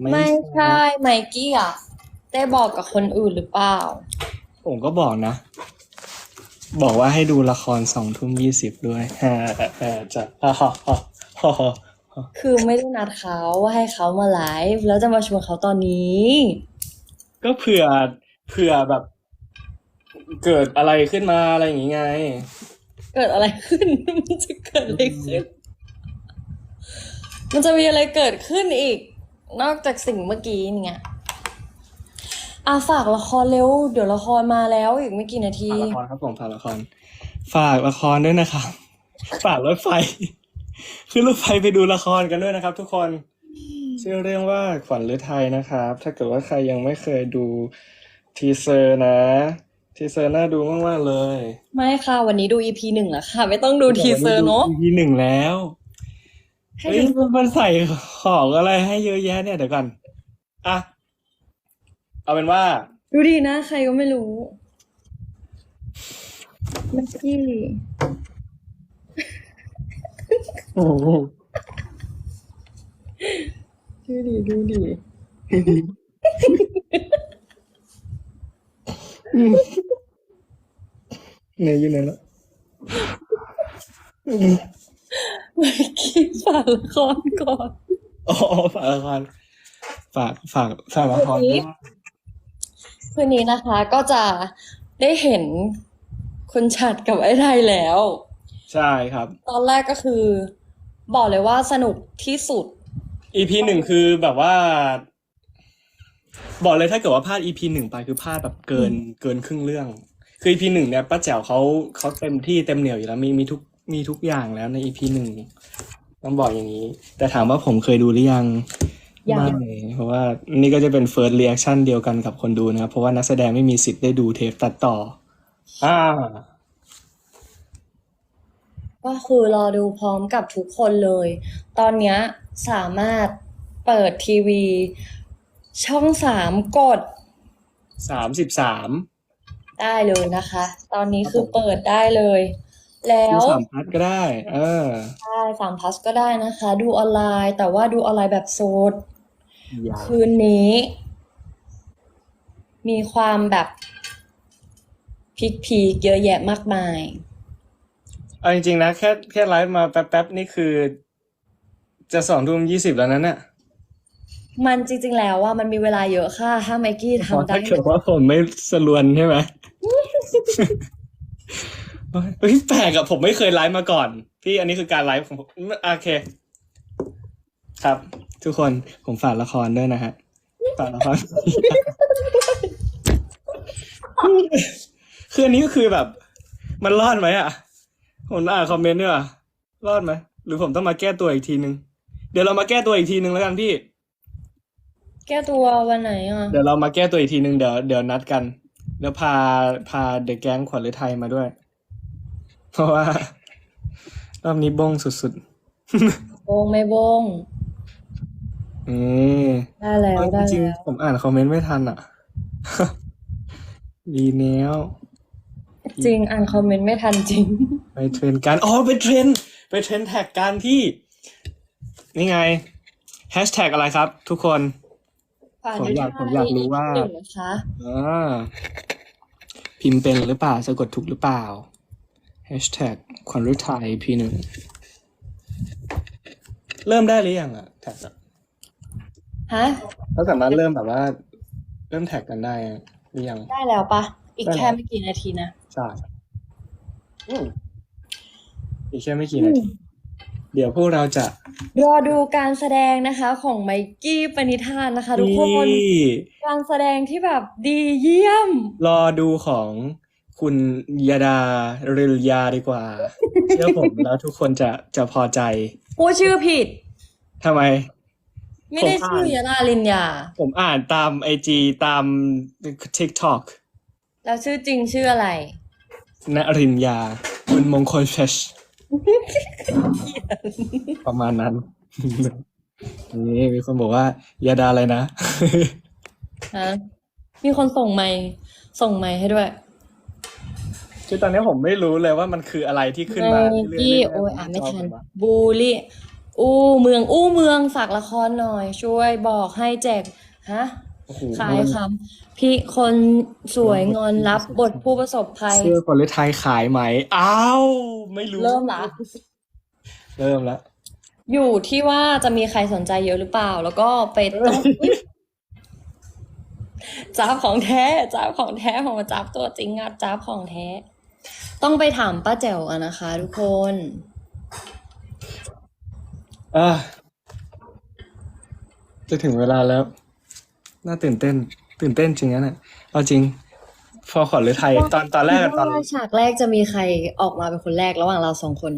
ไม่ใช่ไมกี้อะได้บอกกับคนอื่นหรือเปล่า ผมก็บอกนะ บอกว่าให้ดูละครสองทุ่มยี่สิบด้วยฮ่าเออจะฮ่าฮ่าฮ่าฮ่าฮ่าคือไม่ได้นัดเขาว่าให้เขามาไลฟ์แล้วจะมาชวนเขาตอนนี้ ก็เผื่อเผื่อแบบ เกิดอะไรขึ้นมาอะไรอย่างงี้ไง เกิดอะไรขึ้นมันจะเกิดอะไรขึ้น มันจะมีอะไรเกิดขึ้นอีก นอกจากสิ่งเมื่อกี้เนี่ยอะฝากละครเร็ว เดี๋ยวละครมาแล้วอีกไม่กี่นาที ฝากละครครับผมฝากละคร ฝากละครด้วยนะครับ ฝากรถไฟ ขึ้นรถไฟไปดูละครกันด้วยนะครับ ทุกคนชื่อเรื่องว่าขวัญฤทัยนะครับ ถ้าเกิดว่าใครยังไม่เคยดูทีเซอร์นะ ทีเซอร์น่าดูมากๆเลย ไม่ค่ะ วันนี้ดู EP หนึ่งแล้วค่ะ ไม่ต้องดูทีเซอร์เนาะทีหนึ่งแล้วให้ เฮ้ยดูมันใส่ของอะไรให้เยอะแยะเนี่ยเดี๋ยวก่อนอะเอาเป็นว่า ดูดีนะ ใครก็ไม่รู้เมื่อกี้โอ้โหดูดีดูดีเนี่ยอยู่ไหนละ เมื่อกี้ฝากละครก่อนอ๋อฝากละครฝากฝากฝากละครด้วยคืนนี้นะคะก็จะได้เห็นคุณชัดกับไอ้ไทยแล้ว ใช่ครับ ตอนแรกก็คือ บอกเลยว่าสนุกที่สุด EP หนึ่งคือแบบว่า บอกเลยถ้าเกิดว่าพลาด EP หนึ่งไปคือพลาดแบบเกินเกินครึ่งเรื่อง คือ EP หนึ่งเนี่ยป้าแจ๋วเขาเขาเต็มที่เต็มเหนียวอยู่แล้วมีมีทุก มีทุกอย่างแล้วใน EP หนึ่งต้องบอกอย่างนี้ แต่ถามว่าผมเคยดูหรือยังยังไม่เพราะว่านี่ก็จะเป็น first reaction เดียวกันกับคนดูนะครับ เพราะว่านักแสดงไม่มีสิทธิ์ได้ดูเทปตัดต่อ อ่า ก็คือรอดูพร้อมกับทุกคนเลย ตอนเนี้ยสามารถเปิดทีวี ช่องสามกดสามสิบสามได้เลยนะคะ ตอนนี้คือเปิดได้เลย แล้วสามพัทก็ได้ เออใช่สามพัสก็ได้นะคะ ดูออนไลน์ แต่ว่าดูออนไลน์แบบโซดอย่าคืนนี้ มีความแบบพีคพีคๆเยอะแยะมากมาย เอาจริงๆนะ แค่แค่ไลฟ์มาแป๊บๆ นี่คือ จะสองทุ่มยี่สิบแล้วนั้นน่ะมันจริงๆแล้วว่ามันมีเวลาเยอะค่ะ ถ้าไมกี้พอทำได้ถ้าเกิดว่าผมไม่สลวนใช่ไหม เฮ้ยแปลกอะผมไม่เคยไลฟ์มาก่อน พี่อันนี้คือการไลฟ์ของผมโอเค ครับ ทุกคนผมฝากละครด้วยนะฮะฝากละครคืออันนี้ก็คือแบบ มันรอดไหมอะผมอ่านคอมเมนต์ด้วยว่ารอดไหมหรือผมต้องมาแก้ตัวอีกทีนึง เดี๋ยวเรามาแก้ตัวอีกทีนึงแล้วกันพี่ แก้ตัววันไหนอะเดี๋ยวเรามาแก้ตัวอีกทีนึงเดี๋ยวเดี๋ยวนัดกัน แล้วพาพาเดอะแก๊งขวัญฤทัยมาด้วย เพราะว่า รอบนี้บงสุดโบงไม่โบงๆอืมได้แล้วได้จริงแล้วๆผมอ่านคอมเมนต์ไม่ทันอะ ดีแล้ว จริงอ่านคอมเมนต์ไม่ทันจริง ไปเทรนกัน อ๋อ ไปเทรน ไปเทรนแท็กกันที่ นี่ไง แฮชแท็กอะไรครับ ทุกคนผมอยากผมอยากรู้ว่า หนึ่งนะคะ อ่าพิมพ์เป็นหรือเปล่า สะกดถูกหรือเปล่า Hashtag ขวัญฤทัยพีหนึ่งเริ่มได้หรือยังอะแท็กอะฮะ เราสามารถเริ่มแบบว่า เริ่มแท็กกันได้หรือยัง ได้แล้วปะ อีกได้แล้วแค่ไม่กี่นาทีนะ ใช่อืมอีกแค่ไม่กี่นาที เดี๋ยวพวกเราจะ รอดูการแสดงนะคะของไมกี้ปณิธานนะคะทุกคนนี่การแสดงที่แบบดีเยี่ยม รอดูของ คุณยาดาเริลยาดีกว่า เชื่อผมแล้วทุกคนจะจะพอใจพูดชื่อผิดทำไม ไม่ได้ผมอ่านชื่อยาลาลินยา ผมอ่านตามไอจีตาม TikTok แล้วชื่อจริงชื่ออะไรนรินยา คุณมงคลเฟชประมาณนั้นนี่มีคนบอกว่ายาดาอะไรนะฮะมีคนส่งไมค์ส่งไมค์ให้ด้วย คือตอนนี้ผมไม่รู้เลยว่ามันคืออะไรที่ขึ้นไมมากี้เรื่ๆโอ้ยอ่านไม่ทันจผมอะบูลลี่อู้เมืองอู้เมืองฝากละครหน่อย ช่วยบอกให้แจกฮะโอ้โหขายคำพี่คนสวยงอนรับบทผู้ประสบภัยเสื้อคนฤทัยขายไหมอ้าวไม่รู้ เริ่มละเริ่มแล้วอยู่ที่ว่าจะมีใครสนใจเยอะหรือเปล่า แล้วก็ไปต้องเฮ้ยจ้าบของแท้จ้าบของแท้ของจ้าบตัวจริงอะจ้าบของแท้ ต้องไปถามป้าแจ๋วอะนะคะ ทุกคนอะจะถึงเวลาแล้ว น่าตื่นเต้น ตื่นเต้นจริงนะเนี่ยเอาจริง พอขวัญฤทัยตอนตอนแรกอะตอนว่าฉากแรกจะมีใครออกมาเป็นคนแรกระหว่างเราสองคน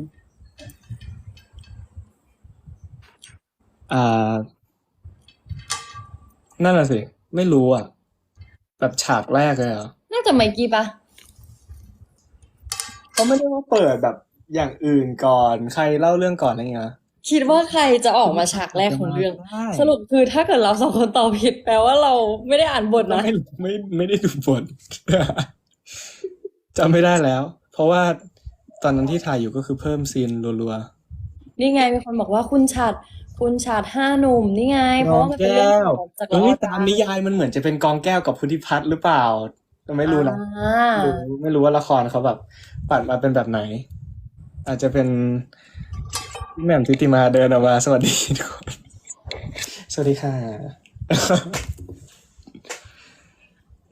อ่า นั่นน่ะสิ ไม่รู้อะ แบบฉากแรกเลยเหรอ น่าจะไมกี้ปะ เขาไม่ได้ว่าเปิดแบบอย่างอื่นก่อนใครเล่าเรื่องก่อนอะไรเงี้ยคิดว่าใครจะออกมาฉากแรกของเรื่องได้สรุปคือถ้าเกิดเราสองคนตอบผิดแปลว่าเราไม่ได้อ่านบทนะไม่ไม่ไม่ได้ดูบทจำไม่ได้แล้ว เพราะว่าตอนนั้นที่ถ่ายอยู่ก็คือเพิ่มซีนรัวนี่ไงมีคนบอกว่าคุณฉัดคุณฉัดห้าหนุ่มนี่ไงๆเพราะว่ามันเป็นเรื่องของจากเฮ้ยละครตามนิยายมันเหมือนจะเป็นกองแก้วกับพุทธิพัฒน์หรือเปล่า ไม่รู้นะอ่าไม่รู้ไม่รู้ว่าละครเขาแบบปัดมาเป็นแบบไหน อาจจะเป็นพี่แหม่มทิติมาเดินออกมาสวัสดีทุกคนสวัสดีค่ะ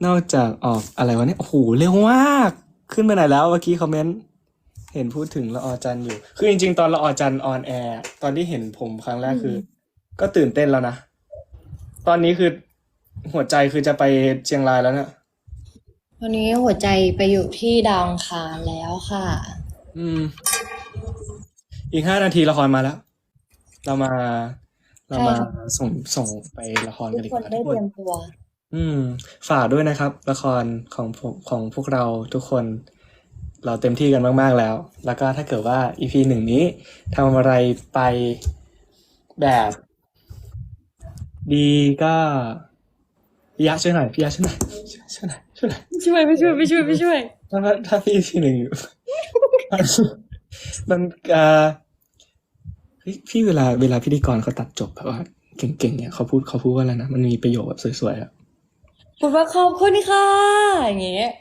นอกจากออกอะไรวะเนี่ยโอ้โหเร็วมาก ขึ้นไปไหนแล้วเมื่อกี้คอมเมนต์เห็นพูดถึงละออจันอยู่ คือจริง ๆ ตอนละออจันออนแอร์ตอนที่เห็นผมครั้งแรกคือ ก็ตื่นเต้นแล้วนะ ตอนนี้คือหัวใจคือจะไปเชียงรายแล้วเนี่ย วันนี้หัวใจไปอยู่ที่ดาวอังคารแล้วค่ะ อืม อีกห้านาทีละครมาแล้ว เรามา เรามาใช่ค่ะส่งส่งไปละครทุกันกดีคกนว่าได้ทุกคเตรีนยมตัว อืม ฝากด้วยนะครับ ละครของผมของพวกเราทุกคน เราเต็มที่กันมาก ๆ แล้ว แล้วก็ถ้าเกิดว่า EP หนึ่งนี้ทำอะไรไปแบบ ดีก็พี่ยะช่วยหน่อยพี่ยะช่วยหน่อยช่วยหน่อย ช่วยหน่อยช่วยไปช่วยไปช่วยไปช่วยถ้าถ้าพี่ทีหนึ่งมันเอ่อเฮ้ยพี่เวลาเวลาพิธีกรเขาตัดจบแบบว่าเก่งๆเนี่ยเขาพูดเขาพูดว่าอะไรนะมันมีประโยคแบบสวยๆอะพูดว่าขอบคุณค่ะอย่างเงี้ย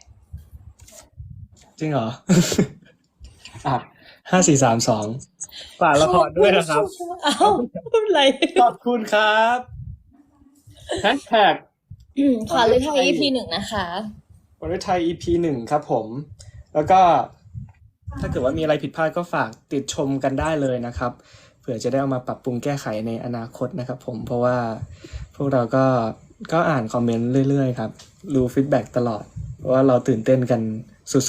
จริงเหรออะห้าสี่สามสองฝากละครด้วยนะครับ เอ้าพูดอะไรขอบคุณครับแฮชแท็กอืม ขอเลยไทย EP หนึ่งนะคะวันไทย EP หนึ่งครับผม แล้วก็ ถ้าเกิดว่ามีอะไรผิดพลาดก็ฝากติดชมกันได้เลยนะครับ เผื่อจะได้เอามาปรับปรุงแก้ไขในอนาคตนะครับผมเพราะว่าพวกเราก็ก็อ่านคอมเมนต์เรื่อยๆครับรู้ฟีดแบ็กตลอดเพราะว่าเราตื่นเต้นกัน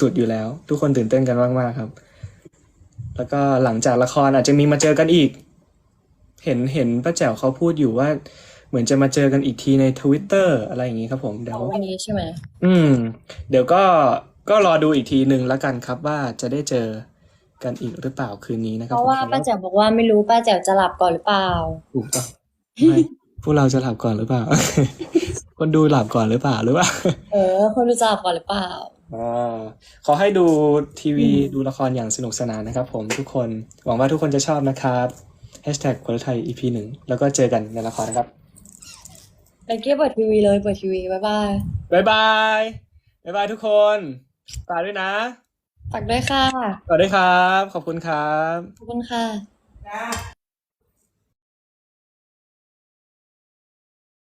สุดๆอยู่แล้ว ทุกคนตื่นเต้นกันมากๆครับ แล้วก็หลังจากละครอาจจะมีมาเจอกันอีก เห็นเห็นป้าแจ๋วเขาพูดอยู่ว่า เหมือนจะมาเจอกันอีกทีในทวิตเตอร์อะไรอย่างนี้ครับผมเดี๋ยววันนี้ใช่ไหมอืม เดี๋ยวก็ก็รอดูอีกทีหนึ่งแล้วกันครับว่าจะได้เจอกันอีกหรือเปล่าคืนนี้นะคเพรับราะว่าผมป้าแจ๋วบอกว่าไม่รู้ป้าแจ๋วจะหลับก่อนหรือเปล่าถูกต้องไม่พวกเราจะหลับก่อนหรือเปล่า คนดูหลับก่อนหรือเปล่าหรือเปล่า เออ คนดูจะหลับก่อนหรือเปล่าอ่าขอให้ดูทีวีอืมดูละครอย่างสนุกสนานนะครับผมทุกคน หวังว่าทุกคนจะชอบนะครับ Hashtag คนไทย EP หนึ่งแล้วก็เจอกันในละครนะครับ ไปเก็บเปิดทีวีเลยเปิดทีวีบ๊ายบายบ๊ายบายบ๊ายบายทุกคนฝากด้วยนะฝากด้วยค่ะฝากด้วยครับ ขอบคุณครับ ขอบคุณค่ะจ้า